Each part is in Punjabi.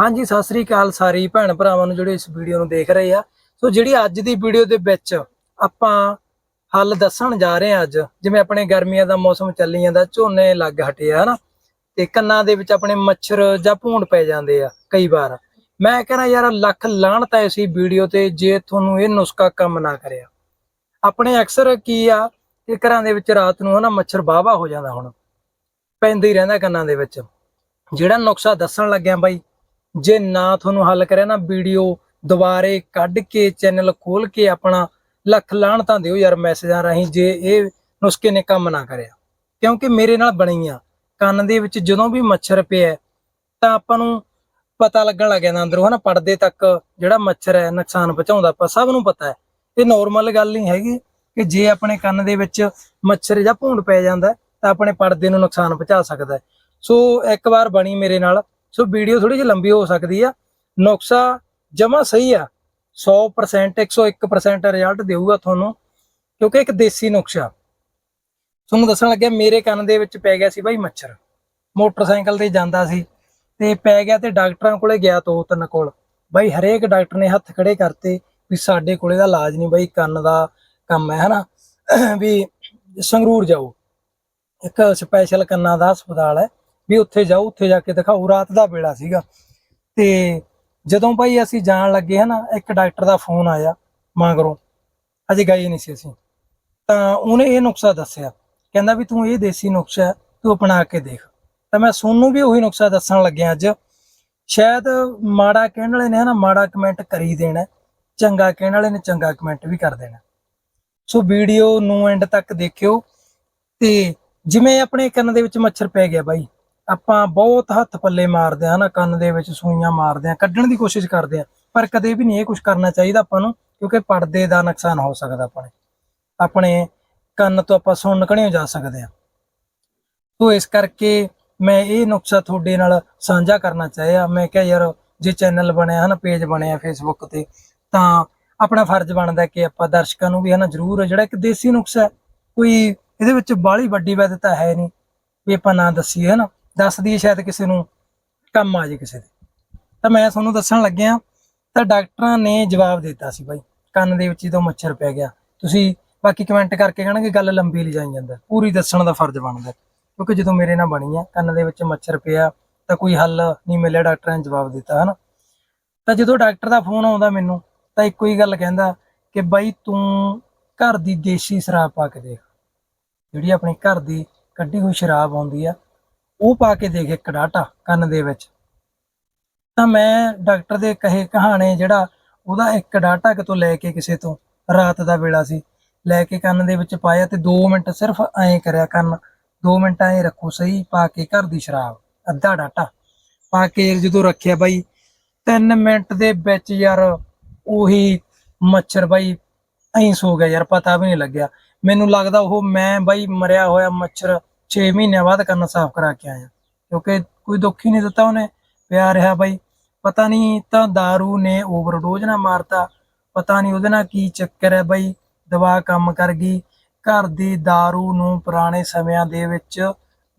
ਹਾਂਜੀ, ਸਤਿ ਸ੍ਰੀ ਅਕਾਲ ਸਾਰੀ ਭੈਣ ਭਰਾਵਾਂ ਨੂੰ ਜਿਹੜੇ ਇਸ ਵੀਡੀਓ ਨੂੰ ਦੇਖ ਰਹੇ ਆ। ਸੋ ਜਿਹੜੀ ਅੱਜ ਦੀ ਵੀਡੀਓ ਦੇ ਵਿੱਚ ਆਪਾਂ ਹੱਲ ਦੱਸਣ ਜਾ ਰਹੇ ਆ ਅੱਜ, ਜਿਵੇਂ ਆਪਣੇ ਗਰਮੀਆਂ ਦਾ ਮੌਸਮ ਚੱਲੀ ਜਾਂਦਾ, ਝੋਨੇ ਲੱਗ ਹਟੇ ਆ, ਹਨਾ? ਤੇ ਕੰਨਾਂ ਦੇ ਵਿੱਚ ਆਪਣੇ ਮੱਛਰ ਜਾਂ ਭੂੰਡ ਪੈ ਜਾਂਦੇ ਆ ਕਈ ਵਾਰ। ਮੈਂ ਕਹਿੰਦਾ ਯਾਰ, ਲੱਖ ਲਾਹਣਤ ਹੈ ਇਸੀ ਵੀਡੀਓ ਤੇ ਜੇ ਤੁਹਾਨੂੰ ਇਹ ਨੁਸਖਾ ਕੰਮ ਨਾ ਕਰਿਆ। ਆਪਣੇ ਅਕਸਰ ਕੀ ਆ ਕਿ ਘਰਾਂ ਦੇ ਵਿੱਚ ਰਾਤ ਨੂੰ, ਹਨਾ, ਮੱਛਰ ਬਾਵਾ ਹੋ ਜਾਂਦਾ ਹੁਣ। ਪੈਂਦਾ ਹੀ ਰਹਿੰਦਾ ਕੰਨਾਂ ਦੇ ਵਿੱਚ। ਜਿਹੜਾ ਨੁਕਸਾ ਦੱਸਣ ਲੱਗਿਆ ਬਾਈ ਜੇ ਨਾ ਤੁਹਾਨੂੰ ਹੱਲ ਕਰਿਆ ਨਾ ਵੀਡੀਓ ਦੁਬਾਰੇ ਕੱਢ ਕੇ, ਚੈਨਲ ਖੋਲ ਕੇ ਆਪਣਾ ਲੱਖ ਲਾਣ ਤਾਂ ਦਿਓ ਯਾਰ ਮੈਸੇਜਾਂ ਰਾਹੀਂ, ਜੇ ਇਹ ਨੁਸਖੇ ਨੇ ਕੰਮ ਨਾ ਕਰਿਆ। ਕਿਉਂਕਿ ਮੇਰੇ ਨਾਲ ਬਣੀ ਆ ਕੰਨ ਦੇ ਵਿੱਚ ਜਦੋਂ ਵੀ ਮੱਛਰ ਪਿਆ ਤਾਂ ਆਪਾਂ ਨੂੰ ਪਤਾ ਲੱਗਣ ਲੱਗ ਜਾਂਦਾ ਅੰਦਰੋਂ, ਹਨਾ? ਪਰਦੇ ਤੱਕ ਜਿਹੜਾ ਮੱਛਰ ਹੈ, ਨੁਕਸਾਨ ਪਹੁੰਚਾਉਂਦਾ ਆਪਾਂ, ਸਭ ਨੂੰ ਪਤਾ ਹੈ। ਇਹ ਨਾਰਮਲ ਗੱਲ ਨਹੀਂ ਹੈਗੀ ਕਿ ਜੇ ਆਪਣੇ ਕੰਨ ਦੇ ਵਿੱਚ ਮੱਛਰ ਜਾਂ ਭੂੰਡ ਪੈ ਜਾਂਦਾ, ਤਾਂ ਆਪਣੇ ਪਰਦੇ ਨੂੰ ਨੁਕਸਾਨ ਪਹੁੰਚਾ ਸਕਦਾ ਸੋ ਇੱਕ ਵਾਰ ਬਣੀ ਮੇਰੇ ਨਾਲ। ਸੋ ਵੀਡੀਓ ਥੋੜੀ ਜਿਹੀ ਲੰਬੀ ਹੋ ਸਕਦੀ ਆ। ਨੁਕਸਾ ਜਮਾ ਸਹੀ ਆ। 100% 101% ਰਿਜ਼ਲਟ ਦੇਊਗਾ ਤੁਹਾਨੂੰ, ਕਿਉਂਕਿ ਇੱਕ ਦੇਸੀ ਨੁਕਸਾ। ਤੁਹਾਨੂੰ ਦੱਸਣ ਲੱਗਿਆ ਮੇਰੇ ਕੰਨ ਦੇ ਵਿੱਚ ਪੈ ਗਿਆ ਸੀ ਬਾਈ ਮੱਛਰ। ਮੋਟਰਸਾਈਕਲ ਤੇ ਜਾਂਦਾ ਸੀ ਤੇ ਪੈ ਗਿਆ ਤੇ ਡਾਕਟਰਾਂ ਕੋਲੇ ਗਿਆ ਦੋ ਤਿੰਨ ਕੋਲ। ਬਾਈ ਹਰੇਕ ਡਾਕਟਰ ਨੇ ਹੱਥ ਖੜੇ ਕਰਤੇ ਵੀ ਸਾਡੇ ਕੋਲੇ ਦਾ ਇਲਾਜ ਨਹੀਂ ਬਾਈ, ਕੰਨ ਦਾ ਕੰਮ ਹੈ, ਹਨਾ? ਵੀ ਸੰਗਰੂਰ ਜਾਓ। ਇੱਕ ਸਪੈਸ਼ਲ ਕੰਨਾਂ ਦਾ ਹਸਪਤਾਲ ਹੈ। ਵੀ ਉੱਥੇ ਜਾਓ, ਉੱਥੇ ਜਾ ਕੇ ਦਿਖਾਓ। ਰਾਤ ਦਾ ਵੇਲਾ ਸੀਗਾ। ਤੇ ਜਦੋਂ ਭਾਈ ਅਸੀਂ ਜਾਣ ਲੱਗੇ ਹਨਾ, ਇੱਕ ਡਾਕਟਰ ਦਾ ਫੋਨ ਆਇਆ ਮਗਰੋਂ। ਅਜੇ ਗਏ ਨਹੀਂ ਸੀ ਅਸੀਂ। ਤਾਂ ਉਹਨੇ ਇਹ ਨੁਕਸਾ ਦੱਸਿਆ। ਕਹਿੰਦਾ ਵੀ ਤੂੰ ਇਹ ਦੇਸੀ ਨੁਕਸਾ ਤੂੰ ਅਪਣਾ ਕੇ ਦੇਖ। ਤਾਂ ਮੈਂ ਸੋਨੂੰ ਵੀ ਉਹੀ ਨੁਕਸਾ ਦੱਸਣ ਲੱਗਿਆ ਅੱਜ। ਸ਼ਾਇਦ ਮਾੜਾ ਕਹਿਣ ਵਾਲੇ ਨੇ ਹਨਾ, ਮਾੜਾ ਕਮੈਂਟ ਕਰੀ ਦੇਣਾ। ਚੰਗਾ ਕਹਿਣ ਵਾਲੇ ਨੇ ਚੰਗਾ ਕਮੈਂਟ ਵੀ ਕਰ ਦੇਣਾ। ਸੋ ਵੀਡੀਓ ਨੂੰ ਐਂਡ ਤੱਕ ਦੇਖਿਓ। ਤੇ ਜਿਵੇਂ ਆਪਣੇ ਕੰਨ ਦੇ ਵਿੱਚ ਮੱਛਰ ਪੈ ਗਿਆ ਬਾਈ ਆਪਾਂ ਬਹੁਤ ਹੱਥ ਪੱਲੇ ਮਾਰਦੇ ਆ ਨਾ, ਕੰਨ ਦੇ ਵਿੱਚ ਸੂਈਆਂ ਮਾਰਦੇ ਆ ਕੱਢਣ ਦੀ ਕੋਸ਼ਿਸ਼ ਕਰਦੇ ਆ ਪਰ ਕਦੇ ਵੀ ਨਹੀਂ ਇਹ ਕੁਝ ਕਰਨਾ ਚਾਹੀਦਾ ਆਪਾਂ ਨੂੰ, ਕਿਉਂਕਿ ਪਰਦੇ ਦਾ ਨੁਕਸਾਨ ਹੋ ਸਕਦਾ ਆਪਣੇ। ਆਪਣੇ ਕੰਨ ਤੋਂ ਆਪਾਂ ਸੁਣਨ ਕਣਿਓ ਜਾ ਸਕਦੇ ਆ ਸੋ ਇਸ ਕਰਕੇ ਮੈਂ ਇਹ ਨੁਕਸਾ ਤੁਹਾਡੇ ਨਾਲ ਸਾਂਝਾ ਕਰਨਾ ਚਾਹਿਆ। ਮੈਂ ਕਿਹਾ ਯਾਰ, ਜੇ ਚੈਨਲ ਬਣਿਆ ਹਨਾ ਪੇਜ ਬਣਿਆ ਫੇਸਬੁੱਕ ਤੇ, ਤਾਂ ਆਪਣਾ ਫਰਜ਼ ਬਣਦਾ ਕਿ ਆਪਾਂ ਦਰਸ਼ਕਾਂ ਨੂੰ ਵੀ ਹਨਾ ਜ਼ਰੂਰ ਜਿਹੜਾ ਇੱਕ ਦੇਸੀ ਨੁਕਸਾ ਹੈ, ਕੋਈ ਇਹਦੇ ਵਿੱਚ ਬਾਹਲੀ ਵੱਡੀ ਵੈਦਤਾ ਹੈ ਨਹੀਂ, ਵੀ ਆਪਾਂ ਨਾ ਦੱਸੀਏ ਹਨਾ ਦੱਸ ਦਈਏ ਸ਼ਾਇਦ ਕਿਸੇ ਨੂੰ, ਕੰਮ ਆ ਜੇ ਕਿਸੇ ਦੇ। ਤਾਂ ਮੈਂ ਤੁਹਾਨੂੰ ਦੱਸਣ ਲੱਗਿਆ, ਤਾਂ ਡਾਕਟਰਾਂ ਨੇ ਜਵਾਬ ਦਿੱਤਾ ਸੀ ਬਾਈ, ਕੰਨ ਦੇ ਵਿੱਚ ਜਦੋਂ ਮੱਛਰ ਪੈ ਗਿਆ। ਤੁਸੀਂ ਬਾਕੀ ਕਮੈਂਟ ਕਰਕੇ ਕਹਿਣਗੇ, ਗੱਲ ਲੰਬੀ ਲਿਜਾਈ ਜਾਂਦਾ। ਪੂਰੀ ਦੱਸਣ ਦਾ ਫਰਜ਼ ਬਣਦਾ, ਕਿਉਂਕਿ ਜਦੋਂ ਮੇਰੇ ਨਾਲ ਬਣੀ ਆ, ਕੰਨ ਦੇ ਵਿੱਚ ਮੱਛਰ ਪਿਆ, ਤਾਂ ਕੋਈ ਹੱਲ ਨਹੀਂ ਮਿਲਿਆ, ਡਾਕਟਰਾਂ ਨੇ ਜਵਾਬ ਦਿੱਤਾ, ਹਨਾ। ਤਾਂ ਜਦੋਂ ਡਾਕਟਰ ਦਾ ਫੋਨ ਆਉਂਦਾ ਮੈਨੂੰ, ਤਾਂ ਇੱਕੋ ਹੀ ਗੱਲ ਕਹਿੰਦਾ ਕਿ ਬਾਈ, ਤੂੰ ਘਰ ਦੀ ਦੇਸੀ ਸ਼ਰਾਬ ਪਾ ਕੇ ਦੇਖ। ਜਿਹੜੀ ਆਪਣੀ ਘਰ ਦੀ ਕੱਢੀ ਹੋਈ ਸ਼ਰਾਬ ਆਉਂਦੀ ਆ ਉਹ ਪਾ ਕੇ ਦੇਖ ਇੱਕ ਡਾਟਾ ਕੰਨ ਦੇ ਵਿੱਚ। ਤਾਂ ਮੈਂ ਡਾਕਟਰ ਦੇ ਕਹੇ ਕਹਾਣੇ ਜਿਹੜਾ ਉਹਦਾ ਇੱਕ ਡਾਟਾ ਕਿਤੋਂ ਲੈ ਕੇ ਕਿਸੇ ਤੋਂ ਰਾਤ ਦਾ ਵੇਲਾ ਸੀ। ਲੈ ਕੇ ਕੰਨ ਦੇ ਵਿੱਚ ਪਾਇਆ ਤੇ 2 ਮਿੰਟ ਸਿਰਫ ਐਂ ਕਰਿਆ ਕੰਨ 2 ਮਿੰਟ ਐਂ ਰੱਖੋ ਸਹੀ ਪਾ ਕੇ ਘਰ ਦੀ ਸ਼ਰਾਬ, ਅੱਧਾ ਡਾਟਾ ਪਾ ਕੇ ਜਦੋਂ ਰੱਖਿਆ ਬਾਈ 3 ਮਿੰਟ ਦੇ ਵਿੱਚ ਯਾਰ ਉਹੀ ਮੱਛਰ ਬਾਈ ਐਂ ਸੋ ਗਿਆ ਯਾਰ, ਪਤਾ ਵੀ ਨਹੀਂ ਲੱਗਿਆ। ਮੈਨੂੰ ਲੱਗਦਾ ਉਹ ਮੈਂ ਬਾਈ ਮਰਿਆ ਹੋਇਆ ਮੱਛਰ 6 ਮਹੀਨਿਆਂ ਬਾਅਦ ਕੰਨ ਸਾਫ਼ ਕਰਾ ਕੇ ਆਇਆ ਕਿਉਂਕਿ ਕੋਈ ਦੁੱਖ ਹੀ ਨਹੀਂ ਦਿੱਤਾ ਉਹਨੇ ਪਿਆ ਰਿਹਾ ਬਾਈ ਪਤਾ ਨਹੀਂ ਤਾਂ दारू ਨੇ ਓਵਰਡੋਜ਼ ਨਾ ਮਾਰਤਾ ਪਤਾ ਨਹੀਂ ਉਹਦੇ ਨਾਲ ਕੀ ਚੱਕਰ ਹੈ ਬਾਈ ਦਵਾ ਕੰਮ ਕਰ ਗਈ ਘਰ ਦੀ दारू ਨੂੰ ਪੁਰਾਣੇ ਸਮਿਆਂ ਦੇ ਵਿੱਚ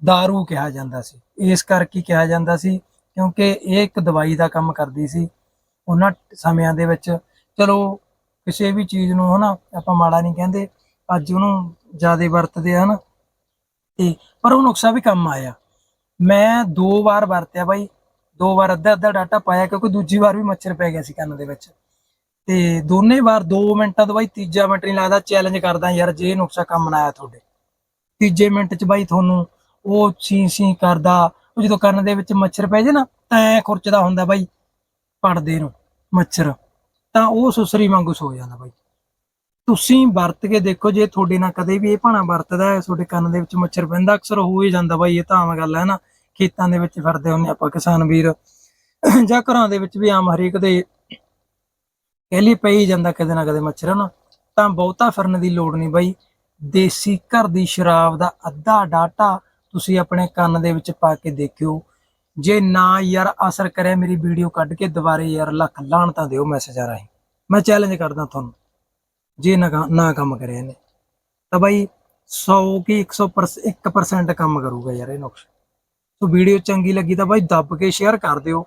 दारू ਕਿਹਾ ਜਾਂਦਾ ਸੀ ਇਸ ਕਰਕੇ ਕਿਹਾ ਜਾਂਦਾ ਸੀ ਕਿਉਂਕਿ ਇਹ ਇੱਕ ਦਵਾਈ ਦਾ ਕੰਮ ਕਰਦੀ ਸੀ ਉਹਨਾਂ ਸਮਿਆਂ ਦੇ ਵਿੱਚ ਚਲੋ ਕਿਸੇ ਵੀ ਚੀਜ਼ ਨੂੰ ਹਨਾ ਆਪਾਂ ਮਾੜਾ ਨਹੀਂ ਕਹਿੰਦੇ ਅੱਜ ਉਹਨੂੰ ਜਿਆਦਾ ਵਰਤਦੇ ਆ ਹਨਾ ਤੇ ਪਰ ਉਹ ਨੁਕਸਾ ਵੀ ਕੰਮ ਆਇਆ। ਮੈਂ ਦੋ ਵਾਰ ਵਰਤਿਆ ਬਾਈ, ਦੋ ਵਾਰ ਅੱਧਾ ਅੱਧਾ ਡਾਟਾ ਪਾਇਆ ਕਿਉਂਕਿ ਦੂਜੀ ਵਾਰ ਵੀ ਮੱਛਰ ਪੈ ਗਿਆ ਸੀ ਕੰਨ ਦੇ ਵਿੱਚ। ਤੇ ਦੋਨੇ ਵਾਰ 2 ਮਿੰਟਾਂ ਤੋਂ ਬਾਈ ਤੀਜਾ ਮਿੰਟ ਨਹੀਂ ਲੱਗਦਾ ਚੈਲੰਜ ਕਰਦਾ ਯਾਰ ਜੇ ਨੁਕਸਾ ਕੰਮ ਨਾ ਆਇਆ ਤੁਹਾਡੇ। ਤੀਜੇ ਮਿੰਟ 'ਚ ਬਾਈ ਤੁਹਾਨੂੰ ਉਹ ਸੀ ਛੀ ਕਰਦਾ, ਉਹ ਜਦੋਂ ਕੰਨ ਦੇ ਵਿੱਚ ਮੱਛਰ ਪੈ ਜੇ ਨਾ ਐ ਖੁਰਚਦਾ ਹੁੰਦਾ ਬਾਈ ਪੜਦੇ ਨੂੰ ਮੱਛਰ। ਤਾਂ ਉਹ ਸੁਸਰੀ ਵਾਂਗੂ ਸੋ ਜਾਂਦਾ ਬਾਈ। ਤੁਸੀਂ ਵਰਤ ਕੇ ਦੇਖੋ, ਜੇ ਤੁਹਾਡੇ ਨਾਲ ਕਦੇ ਵੀ ਇਹ ਭਾਣਾ ਵਰਤਦਾ ਹੈ, ਤੁਹਾਡੇ ਕੰਨ ਦੇ ਵਿੱਚ ਮੱਛਰ ਪੈਂਦਾ, ਅਕਸਰ ਹੋ ਹੀ ਜਾਂਦਾ ਬਾਈ, ਇਹ ਤਾਂ ਆਮ ਗੱਲ ਹੈ ਨਾ। ਖੇਤਾਂ ਦੇ ਵਿੱਚ ਫਿਰਦੇ ਹੁੰਦੇ ਆਪਾਂ, ਕਿਸਾਨ ਵੀਰ। ਜਾਂ ਘਰਾਂ ਦੇ ਵਿੱਚ ਵੀ ਆਮ ਹਰੇਕ ਦੇ ਕਹਿ ਲਈ ਪਈ ਜਾਂਦਾ ਕਦੇ ਨਾ ਕਦੇ ਮੱਛਰ ਨਾ ਤਾਂ ਬਹੁਤਾ ਫਿਰਨ ਦੀ ਲੋੜ ਨਹੀਂ ਬਾਈ। ਦੇਸੀ ਘਰ ਦੀ ਸ਼ਰਾਬ ਦਾ ਅੱਧਾ ਡਾਟਾ ਤੁਸੀਂ ਆਪਣੇ ਕੰਨ ਦੇ ਵਿੱਚ ਪਾ ਕੇ ਦੇਖਿਓ। ਜੇ ਨਾ ਯਾਰ ਅਸਰ ਕਰਿਆ ਮੇਰੀ ਵੀਡੀਓ ਕੱਢ ਕੇ, ਦੁਬਾਰੇ ਯਾਰ ਲੱਖ ਲਾਣ ਤਾਂ ਦਿਓ ਮੈਸੇਜਾਂ ਰਾਹੀਂ। ਮੈਂ ਚੈਲੰਜ ਕਰਦਾ ਤੁਹਾਨੂੰ। ਜੇ ਨਾ ਨਾ ਕੰਮ ਕਰਿਆ ਇਹਨੇ। ਤਾਂ ਬਾਈ 100 ਕੀ 100% 1% ਕੰਮ ਕਰੂਗਾ ਯਾਰ ਇਹ ਨੁਕਸ। ਸੋ ਵੀਡੀਓ ਚੰਗੀ ਲੱਗੀ ਤਾਂ ਬਾਈ ਦੱਬ ਕੇ ਸ਼ੇਅਰ ਕਰ ਦਿਓ,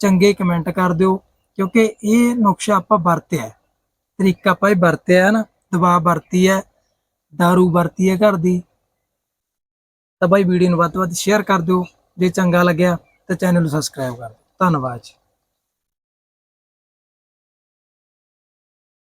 ਚੰਗੇ ਕਮੈਂਟ ਕਰ ਦਿਓ, ਕਿਉਂਕਿ ਇਹ ਨੁਕਸ਼ਾ ਆਪਾਂ ਵਰਤਿਆ ਤਰੀਕਾ ਆਪਾਂ ਇਹ ਵਰਤਿਆ ਹੈ ਨਾ ਦਵਾ ਵਰਤੀ ਹੈ, दारू ਵਰਤੀ ਹੈ ਘਰ ਦੀ। ਤਾਂ ਬਾਈ ਵੀਡੀਓ ਨੂੰ ਵੱਧ ਤੋਂ ਵੱਧ ਸ਼ੇਅਰ ਕਰ ਦਿਓ, ਜੇ ਚੰਗਾ ਲੱਗਿਆ ਤਾਂ ਚੈਨਲ ਨੂੰ ਸਬਸਕ੍ਰਾਈਬ ਕਰ ਦਿਓ। ਧੰਨਵਾਦ ਜੀ।